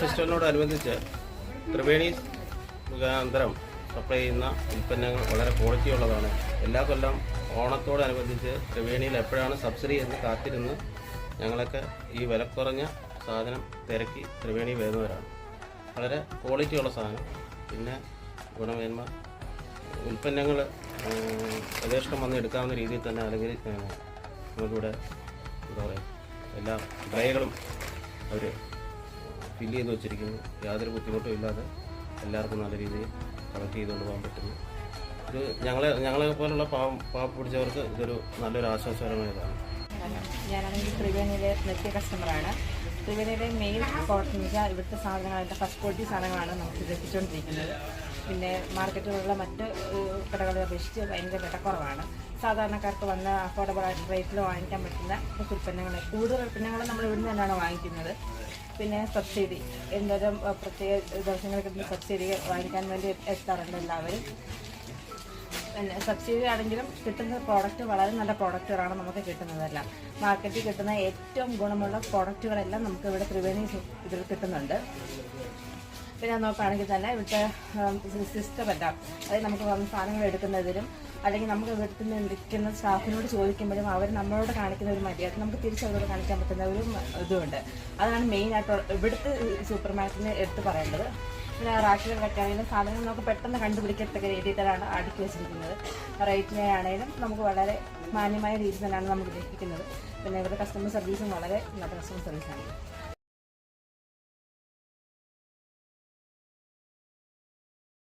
ഫെസ്റ്റിവലിനോടനുബന്ധിച്ച് ത്രിവേണി മുഖാന്തരം സപ്ലൈ ചെയ്യുന്ന ഉൽപ്പന്നങ്ങൾ വളരെ ക്വാളിറ്റി ഉള്ളതാണ്. എല്ലാ കൊല്ലം ഓണത്തോടനുബന്ധിച്ച് ത്രിവേണിയിൽ എപ്പോഴാണ് സബ്സിഡി എന്ന് കാത്തിരുന്ന് ഞങ്ങളൊക്കെ ഈ വില കുറഞ്ഞ സാധനം തിരക്കി ത്രിവേണി വരുന്നവരാണ്. വളരെ ക്വാളിറ്റി ഉള്ള സാധനം. പിന്നെ ഗുണമേന്മ ഉൽപ്പന്നങ്ങൾ യഥേഷ്ടം വന്ന് എടുക്കാവുന്ന രീതിയിൽ തന്നെ അല്ലെങ്കിൽ നമുക്കിവിടെ എന്താ പറയുക എല്ലാ ഡ്രൈകളും അവർ ഫില്ല് ചെയ്ത് വെച്ചിരിക്കുന്നു. യാതൊരു ബുദ്ധിമുട്ടും ഇല്ലാതെ എല്ലാവർക്കും നല്ല രീതിയിൽ കളക്ട് ചെയ്തുകൊണ്ട് പോകാൻ പറ്റുന്നു. ഇത് ഞങ്ങളെ ഞങ്ങളെ പോലുള്ള പാവം പാവ പിടിച്ചവർക്ക് ഇതൊരു നല്ലൊരു ആശ്വാസകരമായതാണ്. ഞാനാണെങ്കിൽ ത്രിവേണിയിലെ നിത്യ കസ്റ്റമറാണ് ത്രിവേണിയുടെ മെയിൻ കോട്ടൺ വെച്ചാൽ ഇവിടുത്തെ സാധനങ്ങളായിട്ട് ഫസ്റ്റ് ക്വാളിറ്റി സാധനങ്ങളാണ് നമുക്ക് ലഭിച്ചുകൊണ്ടിരിക്കുന്നത്. പിന്നെ മാർക്കറ്റിലുള്ള മറ്റ് കടകളെ അപേക്ഷിച്ച് ഭയങ്കര വിലക്കുറവാണ് സാധാരണക്കാർക്ക് വന്ന് അഫോർഡബിൾ ആയിട്ട് റേറ്റിൽ വാങ്ങിക്കാൻ പറ്റുന്ന ഉൽപ്പന്നങ്ങൾ കൂടുതൽ ഉൽപ്പന്നങ്ങൾ നമ്മൾ ഇവിടുന്ന് തന്നെയാണ് വാങ്ങിക്കുന്നത്. പിന്നെ സബ്സിഡി. ഏഹ്, പ്രത്യേക ദിവസങ്ങളിൽ കിട്ടുന്ന സബ്സിഡി വാങ്ങിക്കാൻ വേണ്ടി എത്താറുണ്ട് എല്ലാവരും. പിന്നെ സബ്സിഡി ആണെങ്കിലും കിട്ടുന്ന പ്രോഡക്റ്റ് വളരെ നല്ല പ്രോഡക്റ്റുകളാണ് നമുക്ക് കിട്ടുന്നതെല്ലാം. മാർക്കറ്റിൽ കിട്ടുന്ന ഏറ്റവും ഗുണമുള്ള പ്രോഡക്റ്റുകളെല്ലാം നമുക്ക് ഇവിടെ ത്രിവേണി ഇതിൽ കിട്ടുന്നുണ്ട്. പിന്നെ നോക്കുകയാണെങ്കിൽ തന്നെ ഇവിടുത്തെ സിസ്റ്റം എല്ലാം അതായത് നമുക്ക് സാധനങ്ങൾ എടുക്കുന്നതിലും അല്ലെങ്കിൽ നമുക്ക് ഇവിടുത്തെ നിൽക്കുന്ന സ്റ്റാഫിനോട് ചോദിക്കുമ്പോഴും അവർ നമ്മളോട് കാണിക്കുന്ന ഒരു മര്യാദ നമുക്ക് തിരിച്ചവരോട് കാണിക്കാൻ പറ്റുന്ന ഒരു ഇതുണ്ട്. അതാണ് മെയിനായിട്ട് ഇവിടുത്തെ സൂപ്പർ മാർക്കറ്റിന് എടുത്ത് പറയേണ്ടത്. പിന്നെ റാക്കിലൊക്കെ ആണെങ്കിലും സാധനങ്ങൾ നമുക്ക് പെട്ടെന്ന് കണ്ടുപിടിക്കത്തക്ക രീതിയിലാണ് അടുക്കി വെച്ചിരിക്കുന്നത്. റേറ്റിനെ ആണെങ്കിലും നമുക്ക് വളരെ മാന്യമായ രീതിയിൽ തന്നെയാണ് നമുക്ക് ലഭിക്കുന്നത്. പിന്നെ ഇവരുടെ കസ്റ്റമർ സർവീസും വളരെ നല്ല കസ്റ്റമർ സർവീസാണ്